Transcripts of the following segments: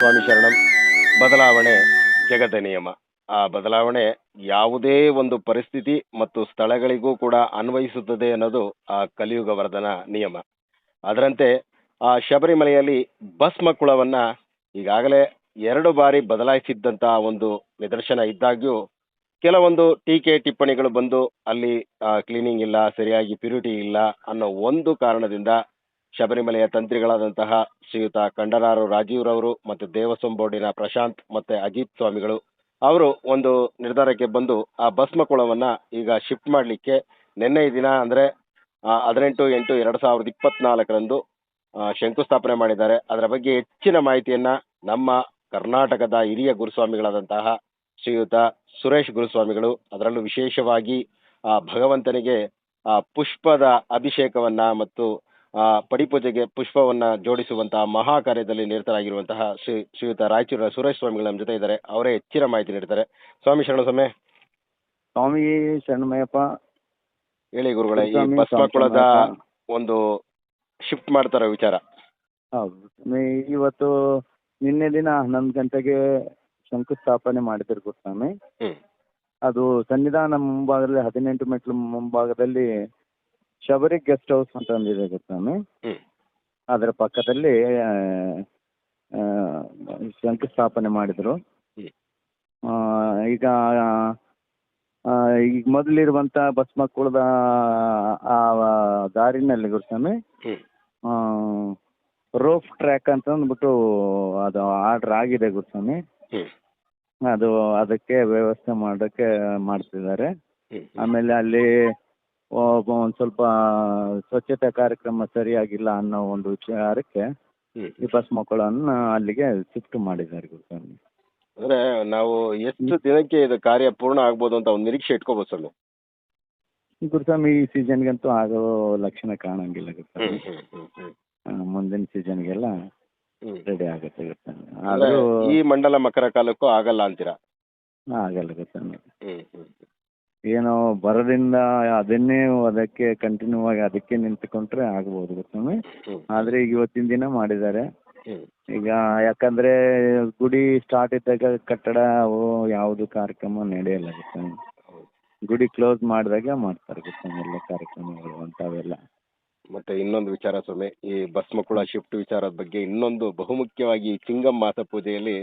ಸ್ವಾಮಿ ಶರಣಂ. ಬದಲಾವಣೆ ಜಗದ ನಿಯಮ. ಆ ಬದಲಾವಣೆ ಯಾವುದೇ ಒಂದು ಪರಿಸ್ಥಿತಿ ಮತ್ತು ಸ್ಥಳಗಳಿಗೂ ಕೂಡ ಅನ್ವಯಿಸುತ್ತದೆ ಅನ್ನೋದು ಆ ಕಲಿಯುಗ ವರ್ಧನ ನಿಯಮ. ಅದರಂತೆ ಆ ಶಬರಿಮಲೆಯಲ್ಲಿ ಭಸ್ಮಕುಳವನ್ನ ಈಗಾಗಲೇ ಎರಡು ಬಾರಿ ಬದಲಾಯಿಸಿದ್ದಂತಹ ಒಂದು ನಿದರ್ಶನ ಇದ್ದಾಗ್ಯೂ ಕೆಲವೊಂದು ಟೀಕೆ ಟಿಪ್ಪಣಿಗಳು ಬಂದು ಅಲ್ಲಿ ಕ್ಲೀನಿಂಗ್ ಇಲ್ಲ, ಸರಿಯಾಗಿ ಪ್ಯೂರಿಟಿ ಇಲ್ಲ ಅನ್ನೋ ಒಂದು ಕಾರಣದಿಂದ ಶಬರಿಮಲೆಯ ತಂತ್ರಿಗಳಾದಂತಹ ಶ್ರೀಯುತ ಕಂಡರಾರು ರಾಜೀವ್ರವರು ಮತ್ತು ದೇವಸ್ವಂ ಬೋರ್ಡಿನ ಪ್ರಶಾಂತ್ ಮತ್ತೆ ಅಜಿತ್ ಸ್ವಾಮಿಗಳು. ಅವರು ಒಂದು ನಿರ್ಧಾರಕ್ಕೆ ಬಂದು ಆ ಭಸ್ಮ ಕುಳವನ್ನ ಈಗ ಶಿಫ್ಟ್ ಮಾಡಲಿಕ್ಕೆ ನಿನ್ನೆ ದಿನ ಅಂದ್ರೆ ಹದಿನೆಂಟು ಎಂಟು ಎರಡು ಸಾವಿರದ ಇಪ್ಪತ್ನಾಲ್ಕರಂದು ಆ, ಶಂಕುಸ್ಥಾಪನೆ ಮಾಡಿದ್ದಾರೆ. ಅದರ ಬಗ್ಗೆ ಹೆಚ್ಚಿನ ಮಾಹಿತಿಯನ್ನ ನಮ್ಮ ಕರ್ನಾಟಕದ ಹಿರಿಯ ಗುರುಸ್ವಾಮಿಗಳಾದಂತಹ ಶ್ರೀಯುತ ಸುರೇಶ್ ಗುರುಸ್ವಾಮಿಗಳು ಅದರಲ್ಲೂ ವಿಶೇಷವಾಗಿ ಆ ಭಗವಂತನಿಗೆ ಆ ಪುಷ್ಪದ ಅಭಿಷೇಕವನ್ನ ಮತ್ತು ಪಡಿಪೂಜೆಗೆ ಪುಷ್ಪವನ್ನ ಜೋಡಿಸುವಂತಹ ಮಹಾ ಕಾರ್ಯದಲ್ಲಿ ನಿರತರಾಗಿರುವಂತಹ ಶ್ರೀ ಶ್ರೀಯುತ ರಾಯಚೂರಿನ ಸುರೇಶ್ ಸ್ವಾಮಿಗಳು ನಮ್ಮ ಜೊತೆ ಇದ್ದಾರೆ. ಅವರೇ ಹೆಚ್ಚಿನ ಮಾಹಿತಿ ನೀಡ್ತಾರೆ ಸ್ವಾಮಿ ಶರಣ ಸ್ವಾಮಿ. ಸ್ವಾಮಿ ಶರಣಮಯಪ್ಪ ಹೇಳಿ ಗುರುಗಳೇ ಈ ಭಸ್ಮಕುಳದ ಒಂದು ಶಿಫ್ಟ್ ಮಾಡ್ತಾರ ವಿಚಾರ? ಹೌದು ಇವತ್ತು ನಿನ್ನೆ ದಿನ ಹನ್ನೊಂದು ಗಂಟೆಗೆ ಶಂಕುಸ್ಥಾಪನೆ ಮಾಡಿದ್ರು ಗುರುಸ್ವಾಮಿ ಅದು ಸನ್ನಿಧಾನ ಮುಂಭಾಗದಲ್ಲಿ ಹದಿನೆಂಟು ಮೆಟ್ಲು ಮುಂಭಾಗದಲ್ಲಿ ಶಬರಿ ಗೆಸ್ಟ್ ಹೌಸ್ ಅಂತ ಒಂದಿದೆ ಗೊತ್ತಾಮಿ ಹ್ಮ್. ಅದರ ಪಕ್ಕದಲ್ಲಿ ಆ, ಶಂಕುಸ್ಥಾಪನೆ ಮಾಡಿದರು. ಹ್ಮ್. ಈಗ ಆ, ಈಗ ಮೊದಲಿರುವಂಥ ಆ ದಾರಿನಲ್ಲಿ ಗುರುಸ್ವಾಮಿ ಹ್ಮ್. ರೋಫ್ ಟ್ರ್ಯಾಕ್ ಅಂತ ಅಂದ್ಬಿಟ್ಟು ಅದು ಆರ್ಡ್ರ್ ಆಗಿದೆ ಗುರುಸ್ವಾಮಿ ಅದು ಅದಕ್ಕೆ ವ್ಯವಸ್ಥೆ ಮಾಡೋಕ್ಕೆ ಮಾಡ್ತಿದ್ದಾರೆ. ಆಮೇಲೆ ಅಲ್ಲಿ ಒಂದು ಸ್ವಲ್ಪ ಸ್ವಚ್ಛತೆ ಕಾರ್ಯಕ್ರಮ ಸರಿಯಾಗಿಲ್ಲ ಅನ್ನೋ ಒಂದು ವಿಚಾರಕ್ಕೆ ಈ ಬಸ್ ಮಕ್ಕಳನ್ನು ಅಲ್ಲಿಗೆ ಶಿಫ್ಟ್ ಮಾಡಿದ್ದಾರೆ ಗುರುಸ್ವಾಮಿ. ಅಂದ್ರೆ ನಾವು ಎಷ್ಟು ದಿನಕ್ಕೆ ಇದು ಕಾರ್ಯ ಪೂರ್ಣ ಆಗ್ಬೋದು ಅಂತ ಒಂದು ನಿರೀಕ್ಷೆ ಇಟ್ಕೋಬೋದು ಸ್ವಾಮಿ. ಗುರುಸ್ವಾಮಿ ಈ ಸೀಸನ್ಗಂತೂ ಆಗೋ ಲಕ್ಷಣ ಕಾಣಂಗಿಲ್ಲ ಗುರುಸ್ವಾಮಿ. ಮುಂದಿನ ಸೀಸನ್ಗೆಲ್ಲ ರೆಡಿ ಆಗುತ್ತೆ ಆದರೂ ಈ ಮಂಡಲ ಮಕರ ಕಾಲಕ್ಕೂ ಆಗಲ್ಲ ಅಂತೀರಾ? ಆಗಲ್ಲ ಹ್ಮ್. ಏನೋ ಬರದಿಂದ ಅದನ್ನೇ ಅದಕ್ಕೆ ಕಂಟಿನ್ಯೂ ಆಗಿ ಅದಕ್ಕೆ ನಿಂತುಕೊಂಡ್ರೆ ಆಗ್ಬೋದು ಗೊತ್ತೇನು ಆದ್ರೆ ಈಗ ಇವತ್ತಿನ ದಿನ ಮಾಡಿದ್ದಾರೆ. ಈಗ ಯಾಕಂದ್ರೆ ಗುಡಿ ಸ್ಟಾರ್ಟ್ ಇದ್ದಾಗ ಕಟ್ಟಡ ಅವು ಯಾವುದು ಕಾರ್ಯಕ್ರಮ ನಡೆಯಲ್ಲ ಗೊತ್ತೊಮ್ಮೆ ಗುಡಿ ಕ್ಲೋಸ್ ಮಾಡಿದಾಗ ಮಾಡ್ತಾರೆ ಗೊತ್ತೊಮ್ಮೆ ಎಲ್ಲ ಕಾರ್ಯಕ್ರಮಗಳು ಅಂತವೆಲ್ಲ ಮತ್ತೆ ಇನ್ನೊಂದು ವಿಚಾರ ಸ್ವಾಮಿ ಈ ಭಸ್ಮಕುಳ ಶಿಫ್ಟ್ ವಿಚಾರದ ಬಗ್ಗೆ ಇನ್ನೊಂದು ಬಹುಮುಖ್ಯವಾಗಿ ಚಿಂಗಂ ಮಾಸ ಪೂಜೆಯಲ್ಲಿ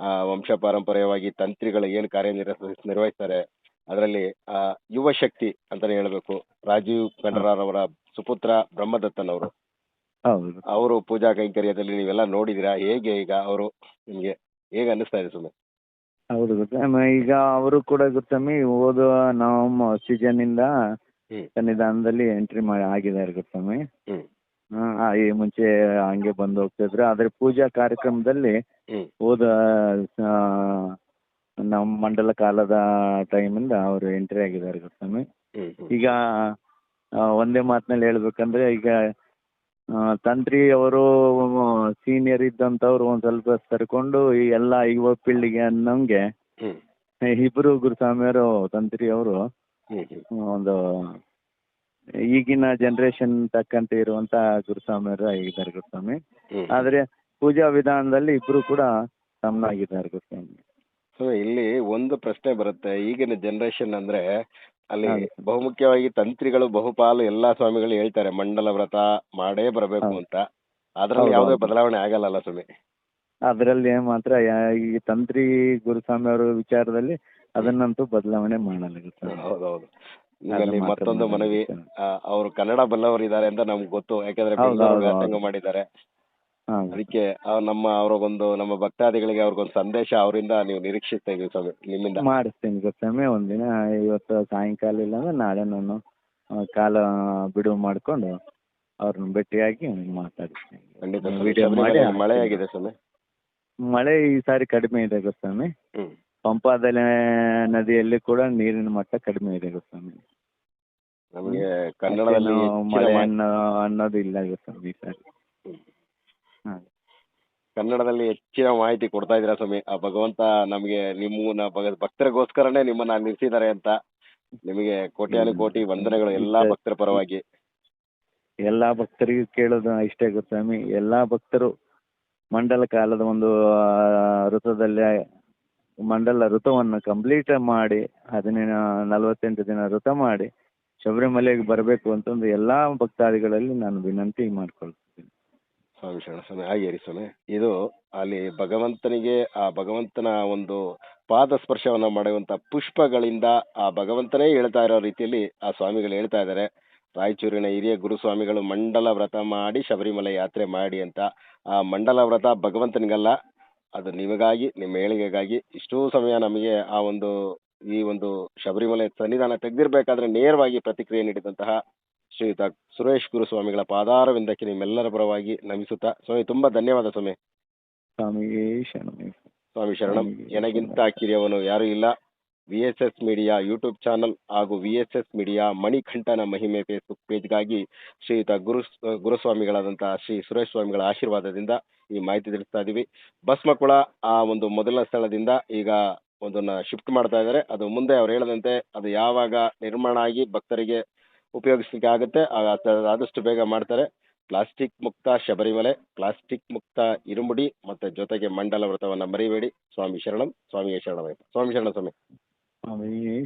ಆ ವಂಶ ಪಾರಂಪರ್ಯವಾಗಿ ತಂತ್ರಿಗಳು ಏನು ಕಾರ್ಯ ನಿರ್ವಹಿಸ್ ನಿರ್ವಹಿಸ್ತಾರೆ ಅದರಲ್ಲಿ ಆ ಯುವ ಶಕ್ತಿ ಅಂತಾನೆ ಹೇಳಬೇಕು. ರಾಜೀವ್ ಕಂಡರಾರವರ ಸುಪುತ್ರ ಬ್ರಹ್ಮದತ್ತನವರು ಹೌದು. ಅವರು ಪೂಜಾ ಕೈಂಕರ್ಯದಲ್ಲಿ ನೀವೆಲ್ಲ ನೋಡಿದಿರಾ ಹೇಗೆ ಈಗ ಅವರು ನಿಮ್ಗೆ ಹೇಗೆ ಅನ್ನಿಸ್ತಾ ಇದೆ ಸುಮ್ಮನೆ ಹೌದು ಗೊತ್ತಮ್ಮ ಈಗ ಅವರು ಕೂಡ ಗೊತ್ತಮ್ಮಿ ಓದೋ ನವಂಬರ್ ಸೀಸನ್ನಿಂದ ಇಂದ ಸನ್ನಿಧಾನದಲ್ಲಿ ಎಂಟ್ರಿ ಮಾಡಿ ಆಗಿದ್ದಾರೆ ಗೊತ್ತಮ್ಮಿ. ಹ್ಮ್. ಹಾಂ ಈ ಮುಂಚೆ ಹಂಗೆ ಬಂದು ಹೋಗ್ತಿದ್ರು. ಆದ್ರೆ ಪೂಜಾ ಕಾರ್ಯಕ್ರಮದಲ್ಲಿ ಓದ ಆ, ನಮ್ಮ ಮಂಡಲ ಕಾಲದ ಟೈಮಿಂದ ಅವರು ಎಂಟ್ರಿ ಆಗಿದ್ದಾರೆ ಗೊತ್ತಮ್ಮಿ ಈಗ ಒಂದೇ ಮಾತಿನಲ್ಲಿ ಹೇಳ್ಬೇಕಂದ್ರೆ ಈಗ ತಂತ್ರಿ ಅವರು ಸೀನಿಯರ್ ಇದ್ದಂತವ್ರು ಒಂದ್ ಸ್ವಲ್ಪ ಸರ್ಕೊಂಡು ಈ ಎಲ್ಲ ಯುವ ಪೀಳಿಗೆ ಅನ್ನೋಂಗೆ ಇಬ್ರು ಇಬ್ಬರು ಗುರುಸ್ವಾಮಿಯವರು ತಂತ್ರಿ ಅವರು ಒಂದು ಈಗಿನ ಜನರೇಷನ್ ತಕ್ಕಂತೆ ಇರುವಂತ ಗುರುಸ್ವಾಮಿಯವರು ಆಗಿದ್ದಾರೆ ಗುರುಸ್ವಾಮಿ ಆದ್ರೆ ಆದರೆ ಪೂಜಾ ವಿಧಾನದಲ್ಲಿ ಇಬ್ರು ಕೂಡ ಸಮನಾಗಿದ್ದಾರೆ ಗುರುಸ್ವಾಮಿ ಸೊ ಇಲ್ಲಿ ಒಂದು ಪ್ರಶ್ನೆ ಬರುತ್ತೆ ಈಗಿನ ಜನರೇಷನ್ ಅಂದ್ರೆ ಅಲ್ಲಿ ಹೌದು. ಬಹುಮುಖ್ಯವಾಗಿ ತಂತ್ರಿಗಳು ಬಹುಪಾಲು ಎಲ್ಲಾ ಸ್ವಾಮಿಗಳು ಹೇಳ್ತಾರೆ ಮಂಡಲ ವ್ರತ ಮಾಡೇ ಬರಬೇಕು ಹೌದು. ಅಂತ ಅದ್ರಲ್ಲಿ ಹೌದು, ಯಾವುದೇ ಹೌದು. ಬದಲಾವಣೆ ಆಗಲ್ಲ ಸ್ವಾಮಿ ಅದರಲ್ಲಿ ಮಾತ್ರ ಯಾ- ಈ ತಂತ್ರಿ ಗುರುಸ್ವಾಮಿ ಅವರ ವಿಚಾರದಲ್ಲಿ ಅದನ್ನಂತೂ ಬದಲಾವಣೆ ಮಾಡಲ್ಲ ಗುರುಸ್ವಾಮಿ ಹೌದೌದು ಅದು ನಿಮ್ಮಲ್ಲಿ ಮಾತ್ರ ಮತ್ತೊಂದು ಮನವಿ. ಅವರು ಕನ್ನಡ ಬಲ್ಲವರು ಇದ್ದಾರೆ ಅಂತ ನಮ್ಗೆ ಗೊತ್ತು ಯಾಕಂದ್ರೆ ಹೌದು, ಬೆಂಗಳೂರು ಹೌದು, ವ್ಯಾಸಂಗ ಮಾಡಿದ್ದಾರೆ ಅದಕ್ಕೆ ನಮ್ಮ ಅವ್ರಿಗೊಂದು ನಮ್ಮ ಭಕ್ತಾದಿಗಳಿಗೆ ಅವ್ರಿಗೊಂದು ಸಂದೇಶ ಅವರಿಂದ ನೀವು ನಿರೀಕ್ಷಿಸ್ತಾ ಸ್ವಾಮಿ ನಿಮ್ಮಿಂದ. ಮಾಡಿಸ್ತೀನಿ ಸ್ವಾಮಿ ಒಂದಿನ ಇವತ್ತು ಸಾಯಂಕಾಲ ಇಲ್ಲ ಅಂದ್ರೆ ನಾಳೆ ನಾನು ಕಾಲ ಬಿಡುವು ಮಾಡಿಕೊಂಡು ಅವ್ರನ್ನ ಭೇಟಿಯಾಗಿ ಮಾತಾಡಿಸ್ತೀನಿ. ಖಂಡಿತ ಸ್ವಾಮಿ. ವಿಡಿಯೋ ಮಾಡಿ ಶಬರಿಮಲೆಯಲ್ಲಿ ಮಳೆ ಆಗಿದೆ ಸ್ವಾಮಿ. ಮಳೆ ಈ ಸಾರಿ ಕಡಿಮೆ ಇದೆ ಗೊತ್ತಾಮಿ ಪಂಪಾದಲೆ ನದಿಯಲ್ಲಿ ಕೂಡ ನೀರಿನ ಮಟ್ಟ ಕಡಿಮೆ ಇದೆ ಗುರುಸ್ವಾಮಿ ನಮಗೆ ಕನ್ನಡದಲ್ಲಿ ಹೆಚ್ಚಿನ ಮಳೆ ಅನ್ನೋದು ಇಲ್ಲ ಗುರುಸ್ವಾಮಿ ಈ ಸಾರಿ. ಕನ್ನಡದಲ್ಲಿ ಹೆಚ್ಚಿನ ಮಾಹಿತಿ ಕೊಡ್ತಾ ಇದ್ದೀರಾ ಸ್ವಾಮಿ? ಆ ಭಗವಂತ ನಮಗೆ ನಿಮ್ಮನ್ನ ಭಗ- ಭಕ್ತರಿಗೋಸ್ಕರನೇ ನಿಮ್ಮನ್ನ ನಿಲ್ಸಿದ್ದಾರೆ ಅಂತ ನಿಮಗೆ ಕೋಟ್ಯಾನು ಕೋಟಿ ವಂದನೆಗಳು ಎಲ್ಲಾ ಭಕ್ತರ ಪರವಾಗಿ. ಎಲ್ಲ ಭಕ್ತರಿಗೂ ಕೇಳೋದು ಇಷ್ಟೇ ಸ್ವಾಮಿ. ಎಲ್ಲಾ ಭಕ್ತರು ಮಂಡಲ ಕಾಲದ ಒಂದು ಆ, ಋತುದಲ್ಲಿ ಮಂಡಲ ಋತುವನ್ನು ಕಂಪ್ಲೀಟ್ ಮಾಡಿ ಹದಿನೈದು ನಲವತ್ತೆಂಟು ದಿನ ಋತ ಮಾಡಿ ಶಬರಿಮಲೆಗೆ ಬರಬೇಕು ಅಂತಂದು ಎಲ್ಲಾ ಭಕ್ತಾದಿಗಳಲ್ಲಿ ನಾನು ವಿನಂತಿ ಮಾಡ್ಕೊಳ್ತೀನಿ. ಸ್ವಾಮಿ ಶರಣ ಸ್ವಾಮಿ ಹಾಗೆ ಇರಿ ಸ್ವಾಮಿ. ಇದು ಅಲ್ಲಿ ಭಗವಂತನಿಗೆ, ಆ ಭಗವಂತನ ಒಂದು ಪಾದ ಸ್ಪರ್ಶವನ್ನ ಮಾಡುವಂತ ಪುಷ್ಪಗಳಿಂದ ಆ ಭಗವಂತನೇ ಹೇಳ್ತಾ ಇರೋ ರೀತಿಯಲ್ಲಿ ಆ ಸ್ವಾಮಿಗಳು ಹೇಳ್ತಾ ಇದ್ದಾರೆ ರಾಯಚೂರಿನ ಹಿರಿಯ ಗುರುಸ್ವಾಮಿಗಳು ಮಂಡಲ ವ್ರತ ಮಾಡಿ ಶಬರಿಮಲೆ ಯಾತ್ರೆ ಮಾಡಿ ಅಂತ. ಆ ಮಂಡಲ ವ್ರತ ಭಗವಂತನಿಗಲ್ಲ. ಅದು ನಿಮಗಾಗಿ, ನಿಮ್ಮ ಏಳಿಗೆಗಾಗಿ ಇಷ್ಟೂ ಸಮಯ ನಮಗೆ ಆ ಒಂದು, ಈ ಒಂದು ಶಬರಿಮಲೆ ಸನ್ನಿಧಾನ ತೆಗೆದಿರ್ಬೇಕಾದ್ರೆ ನೇರವಾಗಿ ಪ್ರತಿಕ್ರಿಯೆ ನೀಡಿದಂತಹ ಶ್ರೀಯುತ ಸುರೇಶ್ ಗುರುಸ್ವಾಮಿಗಳ ಪಾದಾರವಿಂದಕ್ಕೆ ನಿಮ್ಮೆಲ್ಲರ ಪರವಾಗಿ ನಮಿಸುತ್ತಾ ಸ್ವಾಮಿ ತುಂಬಾ ಧನ್ಯವಾದ ಸ್ವಾಮಿ. ಸ್ವಾಮಿಗೆ ಶರಣೆ. ಸ್ವಾಮಿ ಶರಣಂ. ಎನಗಿಂತ ಕಿರಿಯವನು ಯಾರೂ ಇಲ್ಲ. V S S media YouTube channel ಹಾಗೂ ವಿ ಎಸ್ ಎಸ್ ಮೀಡಿಯಾ ಮಣಿಕಂಠನ ಮಹಿಮೆ ಫೇಸ್ಬುಕ್ ಪೇಜ್ಗಾಗಿ ಶ್ರೀಯುತ ಗುರು ಗುರುಸ್ವಾಮಿಗಳಾದಂತಹ ಶ್ರೀ ಸುರೇಶ್ ಸ್ವಾಮಿಗಳ ಆಶೀರ್ವಾದದಿಂದ ಈ ಮಾಹಿತಿ ತಿಳಿಸ್ತಾ ಇದ್ದೀವಿ ಭಸ್ಮಕುಳ ಆ ಒಂದು ಮೊದಲ ಸ್ಥಳದಿಂದ ಈಗ ಒಂದನ್ನ ಶಿಫ್ಟ್ ಮಾಡ್ತಾ ಇದ್ದಾರೆ. ಅದು ಮುಂದೆ ಅವ್ರು ಹೇಳದಂತೆ ಅದು ಯಾವಾಗ ನಿರ್ಮಾಣ ಆಗಿ ಭಕ್ತರಿಗೆ ಉಪಯೋಗಿಸ್ಲಿಕ್ಕೆ ಆಗುತ್ತೆ ಆಗ ಆದಷ್ಟು ಬೇಗ ಮಾಡ್ತಾರೆ. ಪ್ಲಾಸ್ಟಿಕ್ ಮುಕ್ತ ಶಬರಿಮಲೆ, ಪ್ಲಾಸ್ಟಿಕ್ ಮುಕ್ತ ಇರುಮುಡಿ ಮತ್ತೆ ಜೊತೆಗೆ ಮಂಡಲ ವ್ರತವನ್ನ ಮರಿಬೇಡಿ. ಸ್ವಾಮಿ ಶರಣಂ, ಸ್ವಾಮಿಯೇ ಶರಣಮಯ್ಯಪ್ಪ. ಸ್ವಾಮಿ ಶರಣ ಸ್ವಾಮಿ. ಸ್ವಾಮಿ